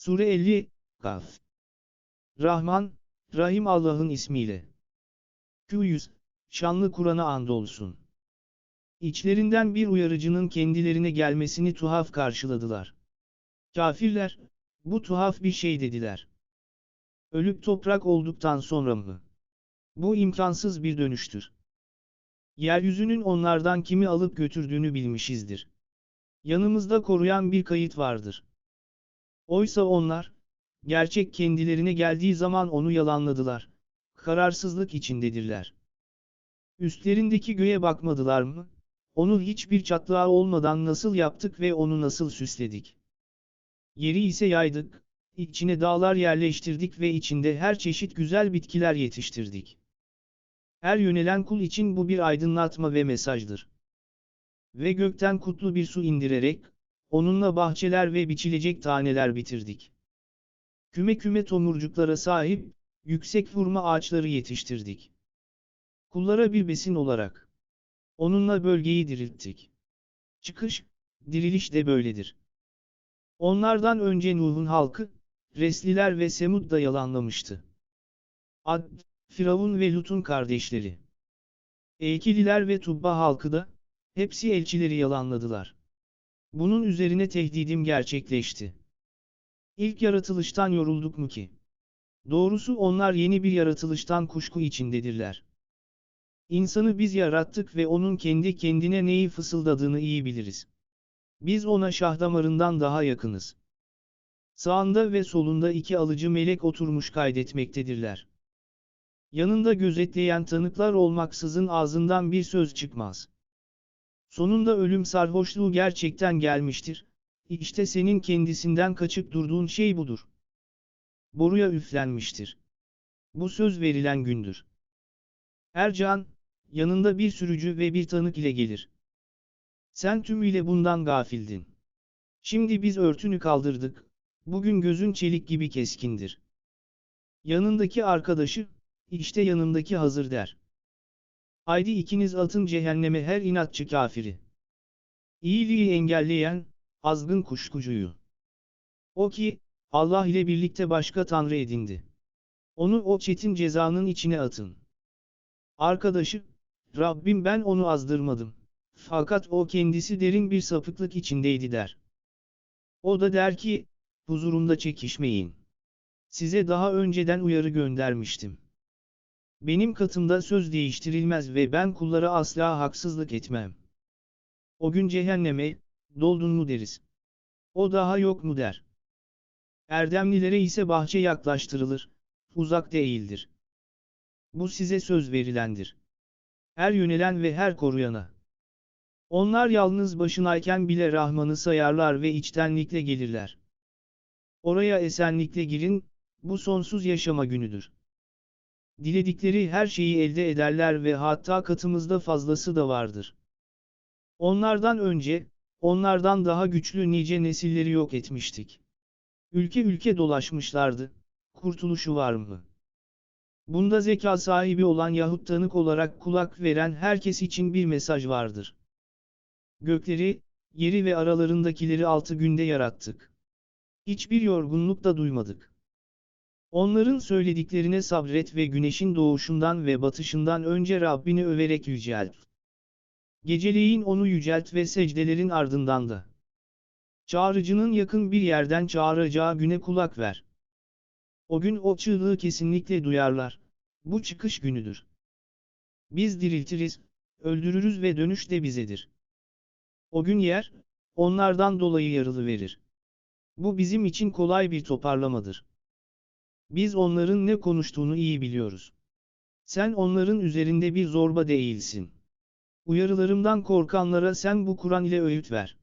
Sure 50, Kaf. Rahman, Rahim Allah'ın ismiyle. Q100, şanlı Kur'an'a andolsun. İçlerinden bir uyarıcının kendilerine gelmesini tuhaf karşıladılar. Kafirler, bu tuhaf bir şey dediler. Ölüp toprak olduktan sonra mı? Bu imkansız bir dönüştür. Yeryüzünün onlardan kimi alıp götürdüğünü bilmişizdir. Yanımızda koruyan bir kayıt vardır. Oysa onlar, gerçek kendilerine geldiği zaman onu yalanladılar. Kararsızlık içindedirler. Üstlerindeki göğe bakmadılar mı? Onu hiçbir çatlağı olmadan nasıl yaptık ve onu nasıl süsledik? Yeri ise yaydık, içine dağlar yerleştirdik ve içinde her çeşit güzel bitkiler yetiştirdik. Her yönelen kul için bu bir aydınlatma ve mesajdır. Ve gökten kutlu bir su indirerek, onunla bahçeler ve biçilecek taneler bitirdik. Küme küme tomurcuklara sahip, yüksek hurma ağaçları yetiştirdik. Kullara bir besin olarak. Onunla bölgeyi dirilttik. Çıkış, diriliş de böyledir. Onlardan önce Nuh'un halkı, Resliler ve Semud da yalanlamıştı. Ad, Firavun ve Lut'un kardeşleri. Eykililer ve Tubba halkı da, hepsi elçileri yalanladılar. Bunun üzerine tehdidim gerçekleşti. İlk yaratılıştan yorulduk mu ki? Doğrusu onlar yeni bir yaratılıştan kuşku içindedirler. İnsanı biz yarattık ve onun kendi kendine neyi fısıldadığını iyi biliriz. Biz ona şah damarından daha yakınız. Sağında ve solunda iki alıcı melek oturmuş kaydetmektedirler. Yanında gözetleyen tanıklar olmaksızın ağzından bir söz çıkmaz. Sonunda ölüm sarhoşluğu gerçekten gelmiştir. İşte senin kendisinden kaçıp durduğun şey budur. Boruya üflenmiştir. Bu söz verilen gündür. Ercan, yanında bir sürücü ve bir tanık ile gelir. Sen tümüyle bundan gafildin. Şimdi biz örtünü kaldırdık, bugün gözün çelik gibi keskindir. Yanındaki arkadaşı, işte yanımdaki hazır der. Haydi ikiniz atın cehenneme her inatçı kafiri. İyiliği engelleyen, azgın kuşkucuyu. O ki, Allah ile birlikte başka tanrı edindi. Onu o çetin cezanın içine atın. Arkadaşı, Rabbim ben onu azdırmadım. Fakat o kendisi derin bir sapıklık içindeydi der. O da der ki, huzurumda çekişmeyin. Size daha önceden uyarı göndermiştim. Benim katımda söz değiştirilmez ve ben kullara asla haksızlık etmem. O gün cehenneme, doldun mu deriz. O daha yok mu der. Erdemlilere ise bahçe yaklaştırılır, uzak değildir. Bu size söz verilendir. Her yönelen ve her koruyana. Onlar yalnız başınayken bile Rahman'ı sayarlar ve içtenlikle gelirler. Oraya esenlikle girin, bu sonsuz yaşama günüdür. Diledikleri her şeyi elde ederler ve hatta katımızda fazlası da vardır. Onlardan önce, onlardan daha güçlü nice nesilleri yok etmiştik. Ülke ülke dolaşmışlardı, kurtuluşu var mı? Bunda zeka sahibi olan yahut tanık olarak kulak veren herkes için bir mesaj vardır. Gökleri, yeri ve aralarındakileri altı günde yarattık. Hiçbir yorgunluk da duymadık. Onların söylediklerine sabret ve güneşin doğuşundan ve batışından önce Rabbini överek yücelt. Geceleyin onu yücelt ve secdelerin ardından da. Çağrıcının yakın bir yerden çağıracağı güne kulak ver. O gün o çığlığı kesinlikle duyarlar. Bu çıkış günüdür. Biz diriltiriz, öldürürüz ve dönüş de bizedir. O gün yer, onlardan dolayı yarılı verir. Bu bizim için kolay bir toparlamadır. Biz onların ne konuştuğunu iyi biliyoruz. Sen onların üzerinde bir zorba değilsin. Uyarılarımdan korkanlara sen bu Kur'an ile öğüt ver.